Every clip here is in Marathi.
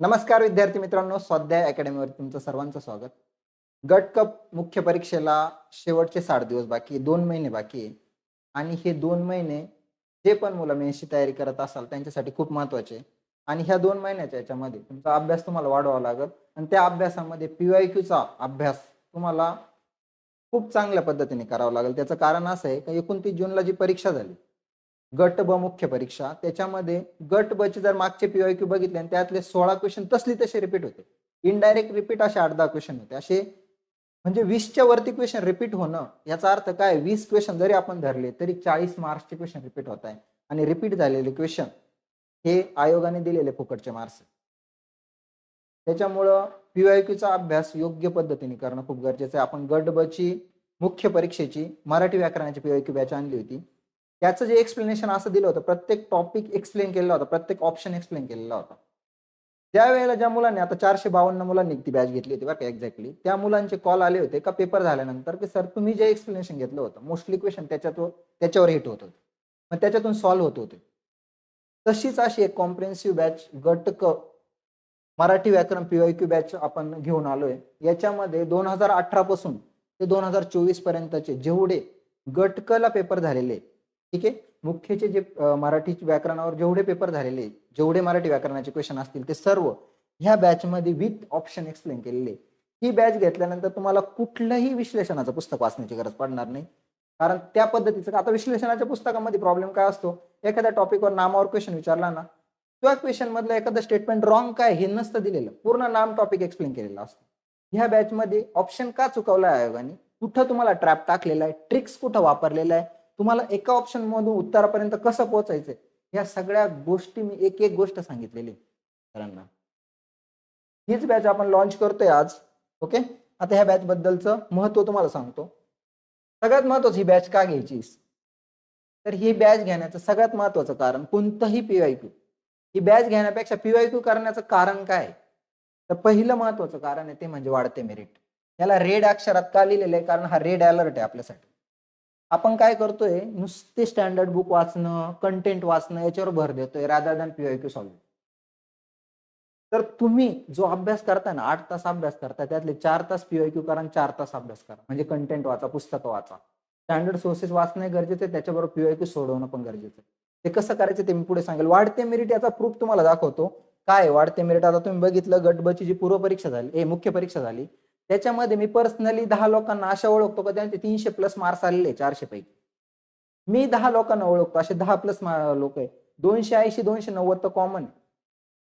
नमस्कार विद्यार्थी मित्रांनो स्वाध्याय अकॅडमीवर तुमचं सर्वांचं स्वागत. गट कप मुख्य परीक्षेला शेवटचे साठ दिवस बाकी आहे, दोन महिने बाकी आहे. आणि हे दोन महिने जे पण मुलं मेन्सची तयारी करत असाल त्यांच्यासाठी खूप महत्त्वाचे आणि ह्या दोन महिन्याच्या याच्यामध्ये तुमचा अभ्यास तुम्हाला वाढवावा लागेल. आणि त्या अभ्यासामध्ये पी वाय क्यूचा अभ्यास तुम्हाला खूप चांगल्या पद्धतीने करावा लागेल. त्याचं कारण असं आहे की एकोणतीस जूनला जी परीक्षा झाली गट ब मुख्य परीक्षा. त्याच्यामध्ये गट ब चे जर मागचे पीवाय क्यू बघितले आणि त्यातले सोळा क्वेश्चन तसली तसे रिपीट होते. इनडायरेक्ट रिपीट असे आठ दहा क्वेश्चन होते. असे म्हणजे वीसच्या वरती क्वेश्चन रिपीट होणं याचा अर्थ काय? वीस क्वेश्चन जरी आपण धरले तरी चाळीस मार्क्सचे क्वेश्चन रिपीट होत आहे. आणि रिपीट झालेले क्वेश्चन हे आयोगाने दिलेले फुकटचे मार्क्स त्याच्यामुळं पीवायक्यूचा अभ्यास योग्य पद्धतीने करणं खूप गरजेचं आहे. आपण गट बची मुख्य परीक्षेची मराठी व्याकरणाची पीवायक्यू बॅच आणली होती. त्याचं जे एक्सप्लेनेशन असं दिलं होतं प्रत्येक टॉपिक एक्सप्लेन केलेला होता प्रत्येक ऑप्शन एक्सप्लेन केलेला होता. ज्या वेळेला ज्या मुलांनी आता चारशे बावन्न मुलांनी ती बॅच घेतली होती बरं का एक्झॅक्टली त्या मुलांचे कॉल आले होते का पेपर झाल्यानंतर की सर तुम्ही जे एक्सप्लेनेशन घेतलं होतं मोस्टली क्वेश्चन त्याच्यात त्याच्यावर हिट होत होते. मग त्याच्यातून सॉल्व्ह होत होते. तशीच अशी एक कॉम्प्रिहेन्सिव्ह बॅच गटक मराठी व्याकरण पीवायक्यू बॅच आपण घेऊन आलोय. याच्यामध्ये दोन हजार अठरा पासून ते दोन हजार चोवीस पर्यंतचे जेवढे गटकला पेपर झालेले ठीक आहे? मुख्यचे जे मराठी व्याकरणावर जेवढे पेपर झालेले जेवढे मराठी व्याकरणाचे क्वेश्चन असतील ते सर्व ह्या बॅचमध्ये विथ ऑप्शन एक्सप्लेन केलेले. ही बॅच घेतल्यानंतर तुम्हाला कुठलंही विश्लेषणाचं पुस्तक वाचण्याची गरज पडणार नाही. कारण त्या पद्धतीचं आता विश्लेषणाच्या पुस्तकामध्ये प्रॉब्लेम काय असतो? एखाद्या टॉपिकवर नामावर क्वेश्चन विचारला ना त्या क्वेश्चन मधलं एखादं स्टेटमेंट रॉंग काय हे नसतं दिलेलं. पूर्ण नाम टॉपिक एक्सप्लेन केलेलं असतं. ह्या बॅचमध्ये ऑप्शन का चुकवला आहे आयोगाने? कुठं तुम्हाला ट्रॅप टाकलेला आहे? ट्रिक्स कुठं वापरलेला आहे? तुम्हाला एका ऑप्शन मधून उत्तरापर्यंत कसं पोहोचायचंय? या सगळ्या गोष्टी मी एक एक गोष्ट सांगितलेली सरांना. हीच बॅच आपण लॉन्च करतोय आज ओके आता ह्या बॅच बद्दलचं महत्त्व तुम्हाला सांगतो. सगळ्यात महत्वाचं ही बॅच का घ्यायची? तर ही बॅच घेण्याचं सगळ्यात महत्वाचं कारण कोणतंही पीवायक्यू ही बॅच घेण्यापेक्षा पीवायक्यू करण्याचं कारण काय? तर पहिलं महत्वाचं कारण आहे ते म्हणजे वाढते मेरिट याला रेड अक्षरात का लिहिलेलं आहे? कारण हा रेड अलर्ट आहे आपल्यासाठी. आपण काय करतोय नुसते स्टँडर्ड बुक वाचणं कंटेंट वाचणं याच्यावर भर देतोय राधा दॅन क्यू सॉल्व्ह तर तुम्ही जो अभ्यास करताय ना आठ तास अभ्यास करता त्यातले चार तास क्यू करा आणि चार तास अभ्यास करा. म्हणजे कंटेंट वाचा पुस्तकं वाचा. स्टँडर्ड सोर्सेस वाचणं गरजेचं आहे त्याच्याबरोबर पीवायक्यू सोडवणं पण गरजेचं आहे. ते कसं करायचं ते मी पुढे सांगेल. वाढते मेरिट याचा प्रूफ तुम्हाला दाखवतो. काय वाढते मेरिट आता तुम्ही बघितलं गटबची जी पूर्व परीक्षा झाली. ए मुख्य परीक्षा झाली. त्याच्यामध्ये मी पर्सनली दहा लोकांना अशा ओळखतो का त्यांचे तीनशे प्लस मार्क्स आलेले चारशे पैकी. मी दहा लोकांना ओळखतो असे दहा प्लस लोक आहे दोनशे ऐंशी दोनशे नव्वद तर कॉमन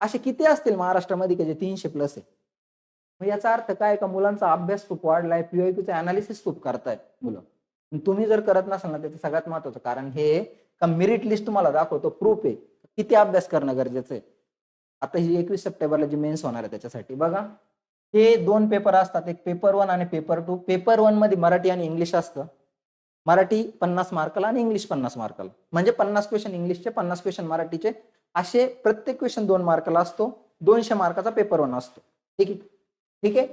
असे किती असतील महाराष्ट्रामध्ये की जे तीनशे प्लस आहे मग याचा अर्थ काय का मुलांचा अभ्यास खूप वाढलाय पीओक्यूचे अनालिसिस खूप करतायत मुलं. तुम्ही जर करत नसाल ना त्याचं सगळ्यात महत्वाचं कारण हे का मेरिट लिस्ट तुम्हाला दाखवतो प्रूफ आहे. किती अभ्यास करणं गरजेचं आहे. आता ही एकवीस सप्टेंबरला जी मेन्स होणार आहे त्याच्यासाठी बघा. हे दोन पेपर असतात. एक पेपर वन आणि पेपर टू पेपर वनमध्ये मराठी आणि इंग्लिश असतं. मराठी पन्नास मार्काला आणि इंग्लिश पन्नास मार्काला म्हणजे पन्नास क्वेश्चन इंग्लिशचे पन्नास क्वेश्चन मराठीचे असे प्रत्येक क्वेश्चन दोन मार्काला असतो. दोनशे मार्काचा पेपर वन असतो. ठीक आहे? ठीक आहे?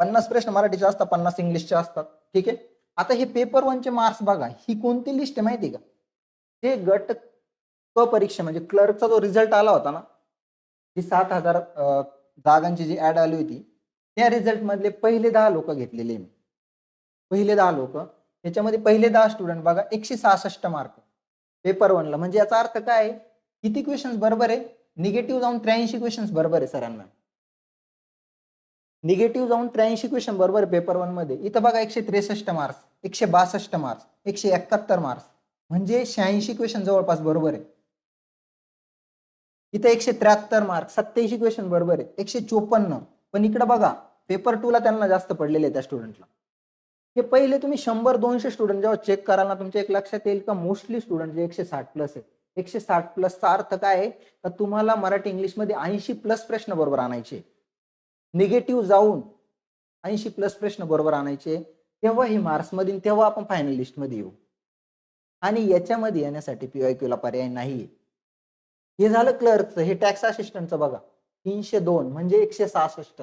पन्नास प्रश्न मराठीचे असतात पन्नास इंग्लिशचे असतात. ठीक आहे? आता हे पेपर वनचे मार्क्स बघा. ही कोणती लिस्ट आहे माहिती आहे का? हे गट क परीक्षा म्हणजे क्लर्कचा जो रिझल्ट आला होता ना ही सात हजार जागांची जी ऍड आली होती त्या रिझल्ट मधले पहिले दहा लोक घेतलेले मी. पहिले दहा लोक. त्याच्यामध्ये पहिले दहा स्टुडंट बघा एकशे सहासष्ट मार्क पेपर वनला म्हणजे याचा अर्थ काय? आहे? किती क्वेश्चन्स बरोबर आहे? निगेटिव्ह जाऊन त्र्याऐंशी क्वेश्चन्स बरोबर आहे सरांना. निगेटिव्ह जाऊन त्र्याऐंशी क्वेश्चन बरोबर आहे पेपर वनमध्ये. इथं बघा एकशे त्रेसष्ट मार्क्स एकशे बासष्ट मार्क्स एकशे एकाहत्तर मार्क्स म्हणजे शहाऐंशी क्वेश्चन जवळपास बरोबर आहे. इथं एकशे त्र्याहत्तर मार्क सत्याऐंशी क्वेश्चन बरोबर आहे. एकशे चोपन्न. पण इकडे बघा पेपर टू ला त्यांना जास्त पडलेले आहे त्या स्टुडंटला हे पहिले तुम्ही शंभर दोनशे स्टुडंट जेव्हा चेक कराल ना तुमच्या एक लक्षात येईल का मोस्टली स्टुडंट जे एकशे साठ प्लस आहे एकशे साठ प्लसचा अर्थ काय आहे? का तुम्हाला मराठी इंग्लिशमध्ये ऐंशी प्लस प्रश्न बरोबर आणायचे निगेटिव्ह जाऊन ऐंशी प्लस प्रश्न बरोबर आणायचे तेव्हा हे मार्क्समध्ये तेव्हा आपण फायनलिस्टमध्ये येऊ. आणि याच्यामध्ये येण्यासाठी पीवाय क्यूला पर्याय नाहीये. हे झालं क्लर्कचं हे टॅक्स असिस्टंटचं बघा. तीनशे दोन म्हणजे एकशे सहासष्ट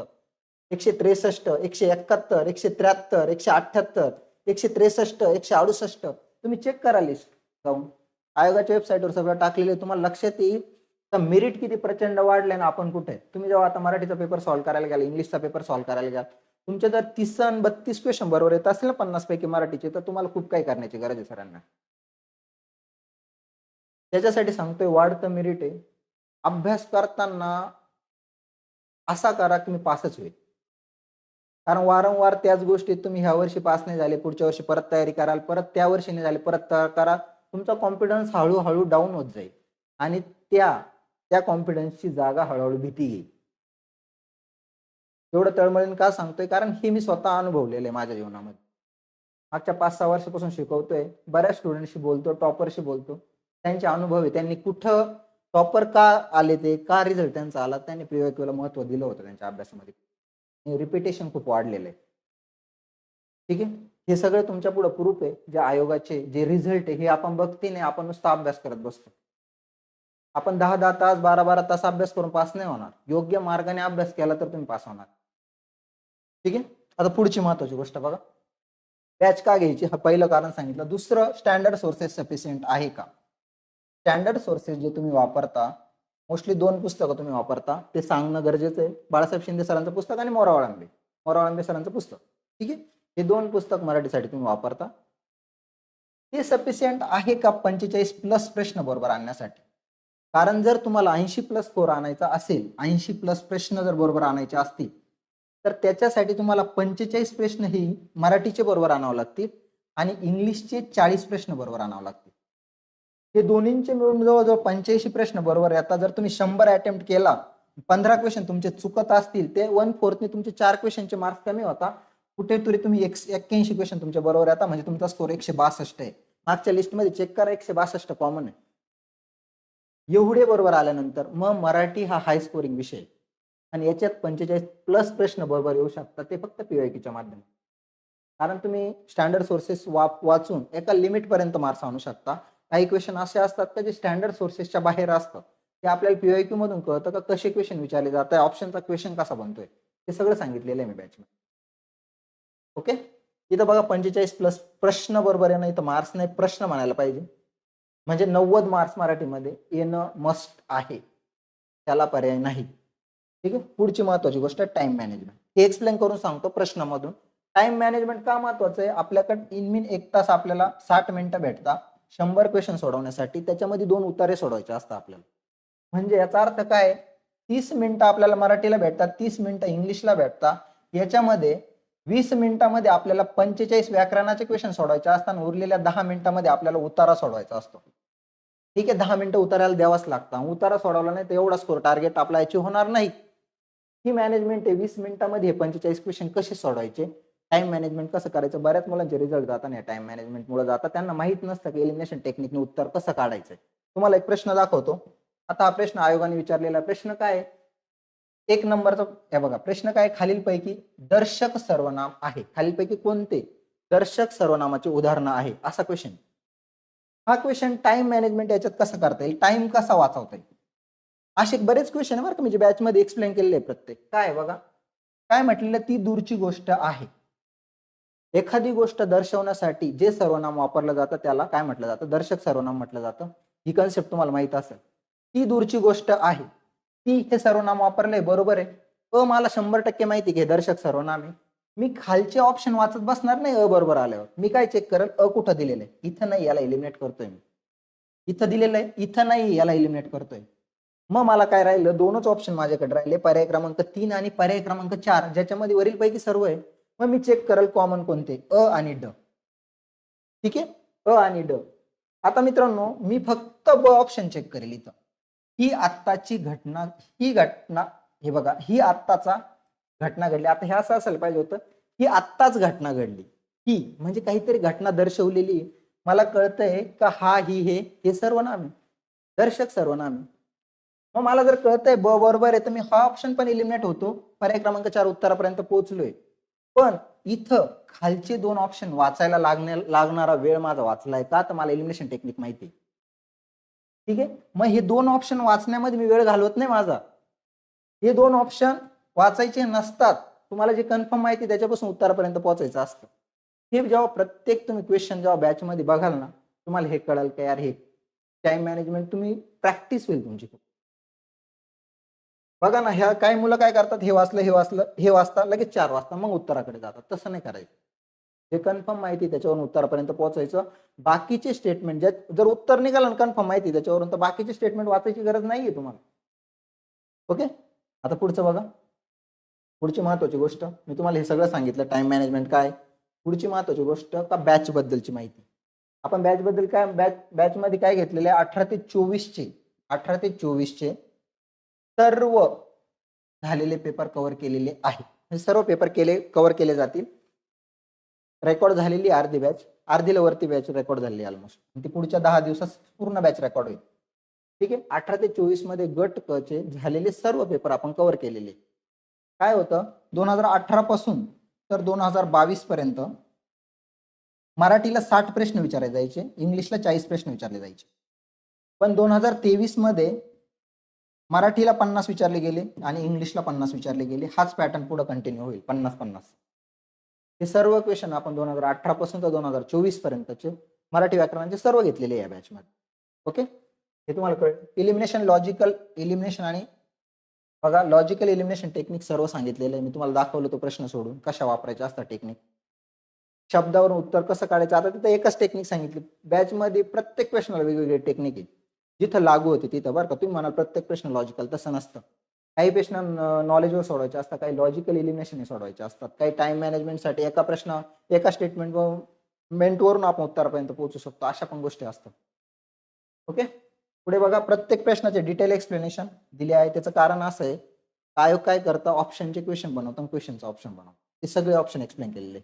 एकशे त्रेसष्ट एकशे एकाहत्तर एकशे त्र्याहत्तर एकशे अठ्ठ्याहत्तर एकशे त्रेसष्ट एकशे अडुसष्ट. तुम्ही चेक करा लिस्ट जाऊन. आयोगाच्या वेबसाईटवर सगळं टाकलेलं आहे. तुम्हाला लक्षात येईल. तर मेरिट किती प्रचंड वाढले ना आपण कुठे तुम्ही जेव्हा आता मराठीचा पेपर सॉल्व्ह करायला गेला इंग्लिशचा पेपर सॉल्व्ह करायला गेला तुमचे जर तीस आणि बत्तीस क्वेश्चन बरोबर येत असेल ना पन्नास पैकी मराठीचे तर तुम्हाला खूप काही करण्याची गरज आहे सरांना. त्याच्यासाठी सांगतोय वाढतं मेरिट आहे. अभ्यास करताना असा करा की मी पासच होईल. कारण वारंवार त्याच गोष्टीत तुम्ही ह्या वर्षी पास नाही झाले पुढच्या वर्षी परत तयारी कराल परत त्या वर्षी नाही झाले परत तयार करा. तुमचा कॉन्फिडन्स हळूहळू डाऊन होत जाईल. आणि त्या त्या कॉन्फिडन्सची जागा हळूहळू भीती येईल. एवढं तळमळीन का सांगतोय? कारण हे मी स्वतः अनुभवलेलं आहे माझ्या जीवनामध्ये. मागच्या पाच सहा वर्षापासून शिकवतोय. बऱ्याच स्टुडंटशी बोलतो टॉपरशी बोलतो. त्यांचे अनुभव आहे. त्यांनी कुठं टॉपर का आले ते का रिझल्ट त्यांचा आला त्यांनी प्रिव्हेक्यूला महत्त्व दिलं होतं त्यांच्या अभ्यासामध्ये. रिपिटेशन खूप वाढलेलं आहे. ठीक आहे? हे सगळं तुमच्यापुढे प्रूफ आहे. जे आयोगाचे जे रिझल्ट आहे हे आपण बघते नाही आपण नुसता अभ्यास करत बसतो. आपण दहा दहा तास बारा बारा तास अभ्यास करून पास नाही होणार. योग्य मार्गाने अभ्यास केला तर तुम्ही पास होणार. ठीक आहे? आता पुढची महत्वाची गोष्ट बघा. बॅच का घ्यायची? हा पहिलं कारण सांगितलं. दुसरं स्टँडर्ड सोर्सेस सफिशियंट आहे का? स्टँडर्ड सोर्सेस जे तुम्ही वापरता मोस्टली दोन पुस्तकं तुम्ही वापरता. ते सांगणं गरजेचं आहे. बाळासाहेब शिंदे सरांचं पुस्तक आणि मोरा वाळंबे सरांचं पुस्तक. ठीक आहे? हे दोन पुस्तक मराठीसाठी तुम्ही वापरता. ते सफिशियंट आहे का पंचेचाळीस प्लस प्रश्न बरोबर आणण्यासाठी? कारण जर तुम्हाला ऐंशी प्लस स्कोर आणायचा असेल ऐंशी प्लस प्रश्न जर बरोबर आणायचे असतील तर त्याच्यासाठी तुम्हाला पंचेचाळीस प्रश्न ही मराठीचे बरोबर आणावं लागतील आणि इंग्लिशचे चाळीस प्रश्न बरोबर आणावं लागतील. हे दोन्हींचे मिळून जवळजवळ पंच्याऐंशी प्रश्न बरोबर आहे. आता जर तुम्ही शंभर अटेम्प्ट केला पंधरा क्वेश्चन तुमचे चुकत असतील ते वन फोर्थने तुमचे चार क्वेश्चनचे मार्क्स कमी होता. कुठेतरी तुम्ही एक एक्क्याऐंशी क्वेश्चन तुमच्या बरोबर येतात म्हणजे तुमचा स्कोर एकशे बासष्ट आहे. मागच्या लिस्टमध्ये चेक करा एकशे बासष्ट कॉमन आहे. एवढे बरोबर आल्यानंतर मग मराठी हा हाय स्कोरिंग विषय आणि याच्यात पंचेचाळीस प्लस प्रश्न बरोबर येऊ शकतात ते फक्त पीवायकीच्या माध्यमात कारण तुम्ही स्टँडर्ड सोर्सेस वाप वाचून एका लिमिट पर्यंत मार्क्स आणू शकता. काही क्वेश्चन असे असतात का जे स्टँडर्ड सोर्सेसच्या बाहेर असतात? ते आपल्याला पीवायक्यू मधून कळतं का कसे क्वेश्चन विचारले जातात? ऑप्शनचा क्वेश्चन कसा बनतोय? हे सगळं सांगितलेलं आहे मी बॅचमध्ये ओके इथं बघा पंचेचाळीस प्लस प्रश्न बरोबर आहे ना इथं मार्क्स नाही प्रश्न म्हणायला पाहिजे. म्हणजे नव्वद मार्क्स मराठीमध्ये येणं मस्ट आहे. त्याला पर्याय नाही. ठीक आहे? पुढची महत्वाची गोष्ट आहे टाइम मॅनेजमेंट हे एक्सप्लेन करून सांगतो प्रश्नामधून. टाइम मॅनेजमेंट का महत्वाचं आहे? आपल्याकडे इन मिन एक तास आपल्याला साठ मिनिटं भेटतात. शंभर क्वेश्चन सोडवण्यासाठी त्याच्यामध्ये दोन उतारे सोडवायचे असतात आपल्याला. म्हणजे याचा अर्थ काय? तीस मिनिटं आपल्याला मराठीला भेटतात तीस मिनिटं इंग्लिशला भेटतात. याच्यामध्ये वीस मिनिटामध्ये आपल्याला पंचेचाळीस व्याकरणाचे क्वेश्चन सोडवायचे असतात उरलेल्या दहा मिनिटामध्ये आपल्याला उतारा सोडवायचा असतो. ठीक आहे दहा मिनिटं उतारायला द्यावाच लागतं उतारा सोडवला नाही तर एवढा स्कोर टार्गेट आपला याची होणार नाही. ही मॅनेजमेंट आहे. वीस मिनिटामध्ये हे पंचेचाळीस क्वेश्चन कसे सोडवायचे? टाइम मॅनेजमेंट कसं करायचं? बऱ्याच मुलांचे रिझल्ट जातात या टाइम मॅनेजमेंटमुळे जातात. त्यांना माहीत नसतं की एलिमिनेशन टेक्निकने उत्तर कसं काढायचं तुम्हाला एक प्रश्न दाखवतो. आता हा प्रश्न आयोगाने विचारलेला प्रश्न काय एक नंबरचा हे बघा प्रश्न काय खालीलपैकी दर्शक सर्वनाम आहे. खालीलपैकी कोणते? दर्शक सर्वनामाचे उदाहरणं आहे. असा क्वेश्चन हा क्वेश्चन टाइम मॅनेजमेंट याच्यात कसं करता येईल? टाइम कसा वाचवता येईल? असे बरेच क्वेश्चन आहे बरं का. म्हणजे बॅचमध्ये एक्सप्लेन केलेले प्रत्येक. काय आहे बघा? काय म्हटलेलं? ती दूरची गोष्ट आहे. एखादी गोष्ट दर्शवण्यासाठी जे सर्वनाम वापरलं जातं त्याला काय म्हटलं जातं? दर्शक सर्वनाम म्हटलं जातं. ही कन्सेप्ट तुम्हाला माहीत असेल. ती दूरची गोष्ट आहे. ती हे सर्वनाम वापरलंय बरोबर आहे. अ मला शंभर टक्के माहिती घे दर्शक सर्वनाम आहे. मी खालचे ऑप्शन वाचत बसणार नाही अ बरोबर आल्यावर. मी काय चेक करेल? अ कुठं दिलेलं आहे? इथं नाही याला एलिमिनेट करतोय मी. इथं दिलेलं आहे इथं नाही याला एलिमिनेट करतोय. मग मला काय राहिलं? दोनच ऑप्शन माझ्याकडे राहिले. पर्याय क्रमांक तीन आणि पर्याय क्रमांक चार. ज्याच्यामध्ये वरील पैकी सर्व आहे. मग मी चेक करेल कॉमन कोणते? अ आणि ड. ठीक आहे? अ आणि ड. आता मित्रांनो मी फक्त ब ऑप्शन चेक करेल इथं. ही आत्ताची घटना ही घटना हे बघा ही आत्ताचा घटना घडली. आता हे असं असायला पाहिजे होतं ही आत्ताच घटना घडली. ही म्हणजे काहीतरी घटना दर्शवलेली. मला कळतंय का हा ही हे हे सर्वनाम. आहे दर्शक सर्वनाम. आहे मग मला जर कळतंय ब बरोबर आहे तर मी हा ऑप्शन पण इलिमिनेट होतो. पर्याय क्रमांक चार उत्तरापर्यंत पोहोचलोय. पण इथं खालचे दोन ऑप्शन वाचायला लागण्या लागणारा वेळ माझा वाचलाय का? तर मला एलिमिनेशन टेक्निक माहिती आहे. ठीक आहे? मग हे दोन ऑप्शन वाचण्यामध्ये मी वेळ घालवत नाही माझा. हे दोन ऑप्शन वाचायचे नसतात. तुम्हाला जे कन्फर्म माहिती त्याच्यापासून उत्तरापर्यंत पोहोचायचं असतं. हे जेव्हा प्रत्येक तुम्ही क्वेश्चन जेव्हा बॅच मध्ये बघाल ना तुम्हाला हे कळेल का यार हे टाइम मॅनेजमेंट तुम्ही प्रॅक्टिस होईल तुमची. बघा ना ह्या काही मुलं काय करतात? हे वाचलं हे वाचलं हे वाचता लगेच चार वाजता मग उत्तराकडे जातात. तसं नाही करायचं. जे कन्फर्म माहिती त्याच्यावरून उत्तरापर्यंत पोहोचायचं. बाकीचे स्टेटमेंट ज्या जर उत्तर निघालं कन्फर्म माहिती आहे त्याच्यावरून तर बाकीचे स्टेटमेंट वाचायची गरज नाहीये तुम्हाला. ओके? आता पुढचं बघा. पुढची महत्वाची गोष्ट मी तुम्हाला हे सगळं सांगितलं. टाइम मॅनेजमेंट काय? पुढची महत्वाची गोष्ट का बॅच बद्दलची माहिती? आपण बॅच बद्दल काय बॅच बॅच मध्ये काय घेतलेलं आहे? अठरा ते चोवीसचे. अठरा ते चोवीसचे. सर्व झालेले पेपर कव्हर केलेले आहे हे सर्व पेपर केले कव्हर केले जातील. रेकॉर्ड झालेली अर्धी बॅच अर्धीला वरती बॅच रेकॉर्ड झालेली ऑलमोस्ट ती पुढच्या दहा दिवसात पूर्ण बॅच रेकॉर्ड होईल. ठीक आहे? अठरा ते चोवीसमध्ये गट क चे झालेले सर्व पेपर आपण कव्हर केलेले. काय होतं? दोन हजार अठरा पासून तर दोन हजार बावीस पर्यंत मराठीला साठ प्रश्न विचारले जायचे इंग्लिशला चाळीस प्रश्न विचारले जायचे. पण दोन हजार तेवीसमध्ये मराठीला पन्नास विचारले गेले आणि इंग्लिशला पन्नास विचारले गेले. हाच पॅटर्न पुढे कंटिन्यू होईल. पन्नास पन्नास. हे सर्व क्वेश्चन आपण दोन हजार अठरा पासून तर दोन हजार चोवीस पर्यंतचे मराठी व्याकरणाचे सर्व घेतलेले या बॅचमध्ये ओके हे तुम्हाला कळेल. इलिमिनेशन लॉजिकल इलिमिनेशन आणि बघा लॉजिकल इलिमिनेशन टेक्निक सर्व सांगितलेलं आहे. मी तुम्हाला दाखवलं तो प्रश्न सोडून. कशा वापरायच्या असतात टेक्निक शब्दावरून उत्तर कसं काढायचं? आता तिथं एकच टेक्निक सांगितली. बॅचमध्ये प्रत्येक क्वेश्चनला वेगवेगळे टेक्निक आहे जिथं लागू होते तिथं बरं का? तुम्ही म्हणाल प्रत्येक प्रश्न लॉजिकल तसं नसतं. काही प्रश्न नॉलेजवर सोडवायचे असतात काही लॉजिकल इलिमिनेशन सोडवायचे असतात. काही टाइम मॅनेजमेंटसाठी एका प्रश्न एका स्टेटमेंट मेंटवरून आपण उत्तरापर्यंत पोहोचू शकतो अशा पण गोष्टी असतात. ओके पुढे बघा प्रत्येक प्रश्नाचे डिटेल एक्सप्लेनेशन दिले आहे. त्याचं कारण असं आहे आयोग हो, काय करतं ऑप्शनचे क्वेश्चन बनवतो क्वेश्चनचं ऑप्शन बनवतो. हे सगळे ऑप्शन एक्सप्लेन केलेले.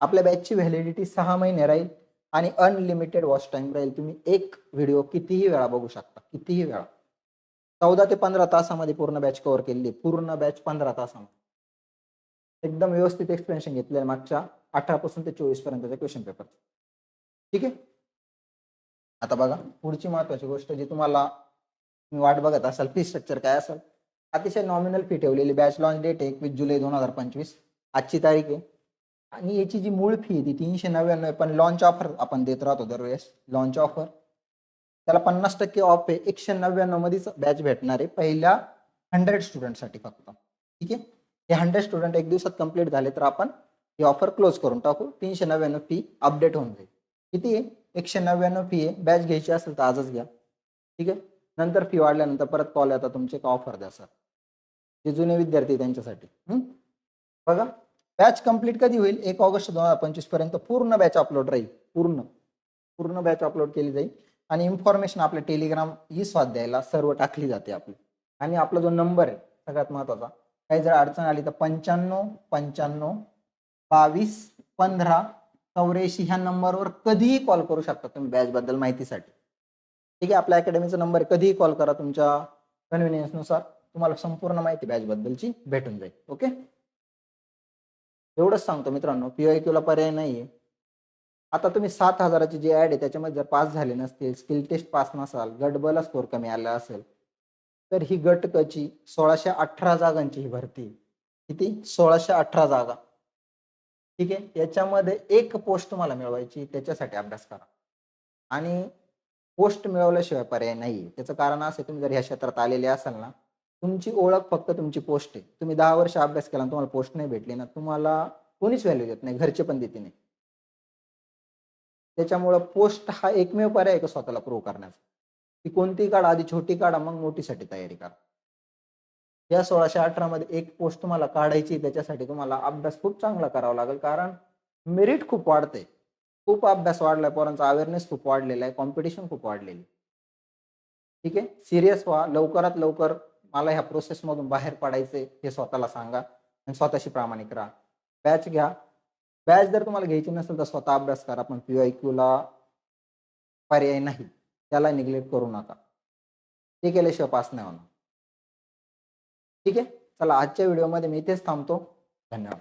आपल्या बॅचची व्हॅलिडिटी सहा महिने राहील. आणि अनलिमिटेड वॉच टाइम राहील. तुम्ही एक व्हिडिओ कितीही वेळा बघू शकता. कितीही वेळा. चौदा ते पंधरा तासामध्ये पूर्ण बॅच कव्हर केलेली पूर्ण बॅच पंधरा तासामध्ये. एकदम व्यवस्थित एक्सप्लेनेशन घेतलेलं आहे मागच्या अठरा पासून ते चोवीस पर्यंतच्या क्वेश्चन पेपर ठीक आहे? आता बघा पुढची महत्वाची गोष्ट जी तुम्हाला मी वाट बघत असाल फी स्ट्रक्चर काय असेल? अतिशय नॉमिनल फी ठेवलेली बॅच लॉन्च डेट एकवीस जुलै दोन हजार पंचवीस. आजची तारीख आहे. आणि याची जी मूळ फी आहे ती तीनशे नव्याण्णव पण लॉन्च ऑफर आपण देत राहतो दरवेळेस. लॉन्च ऑफर त्याला पन्नास टक्के ऑफ आहे. एकशे नव्याण्णव मध्येच बॅच भेटणार आहे. पहिल्या हंड्रेड स्टुडंटसाठी फक्त. ठीक आहे? हे हंड्रेड स्टुडंट एक दिवसात कंप्लीट झाले तर आपण ही ऑफर क्लोज करून टाकू. तीनशे नव्याण्णव फी अपडेट होऊन जाईल. किती आहे? एकशे नव्याण्णव फी आहे. बॅच घ्यायची असेल तर आजच घ्या. ठीक आहे? नंतर फी वाढल्यानंतर परत कॉल येतात तुमचे का ऑफर द्या सर जे जुने विद्यार्थी त्यांच्यासाठी. हम्म? बघा. बॅच कंप्लीट कधी होईल? एक ऑगस्ट दोन हजार पंचवीसपर्यंत पूर्ण बॅच अपलोड राहील. पूर्ण. पूर्ण बॅच अपलोड केली जाईल. आणि इन्फॉर्मेशन आपल्या टेलिग्राम ई स्वाध्यायला सर्व टाकली जाते आपली. आणि आपला जो नंबर आहे सगळ्यात महत्त्वाचा काही जर अडचण आली तर पंच्याण्णव पंच्याण्णव बावीस पंधरा चौऱ्याऐंशी ह्या नंबरवर कधीही कॉल करू शकता तुम्ही बॅच बद्दल माहितीसाठी. ठीक आहे? आपल्या अकॅडमीचा नंबर कधीही कॉल करा तुमच्या कन्व्हिनियन्सनुसार तुम्हाला संपूर्ण माहिती बॅच बद्दलची भेटून जाईल. ओके एवढंच सांगतो मित्रांनो पीआय क्यूला पर्याय नाही आहे आता तुम्ही सात हजाराची जी ऍड आहे त्याच्यामध्ये जर पास झाले नसतील स्किल टेस्ट पास नसाल गट स्कोर कमी आला असेल तर ही गट सोळाशे अठरा जागांची ही भरती किती? सोळाशे अठरा जागा. ठीक आहे? याच्यामध्ये एक पोस्ट तुम्हाला मिळवायची त्याच्यासाठी अभ्यास करा. आणि पोस्ट मिळवल्याशिवाय पर्याय नाही त्याचं कारण असं तुम्ही जर ह्या क्षेत्रात आलेले असाल ना तुमची ओळख फक्त तुमची पोस्ट आहे. तुम्ही दहा वर्ष अभ्यास केला तुम्हाला पोस्ट नाही भेटली ना तुम्हाला कोणीच व्हॅल्यू देत नाही घरचे पण देते नाही. त्याच्यामुळं पोस्ट हा एकमेव पर्याय आहे का स्वतःला प्रूव्ह करण्याचा? ती कोणती काढा आधी छोटी काढा मग मोठीसाठी तयारी करा. या सोळाशे अठरा मध्ये एक पोस्ट तुम्हाला काढायची त्याच्यासाठी तुम्हाला अभ्यास खूप चांगला करावा लागेल. कारण मेरिट खूप वाढते खूप अभ्यास वाढलाय पोरांचा अवेअरनेस खूप वाढलेला आहे कॉम्पिटिशन खूप वाढलेली ठीक आहे? सिरियस व्हा. लवकरात लवकर मला ह्या प्रोसेसमधून बाहेर पडायचे हे स्वतःला सांगा आणि स्वतःशी प्रामाणिक राहा. बॅच घ्या. बॅच जर तुम्हाला घ्यायची नसेल तर स्वतः अभ्यास करा पण पी आय क्यूला पर्याय नाही. त्याला निग्लेक्ट करू नका. ते केल्याशिवाय पास नाही होणार. ठीक आहे? चला आजच्या व्हिडिओमध्ये मी इथेच थांबतो. धन्यवाद.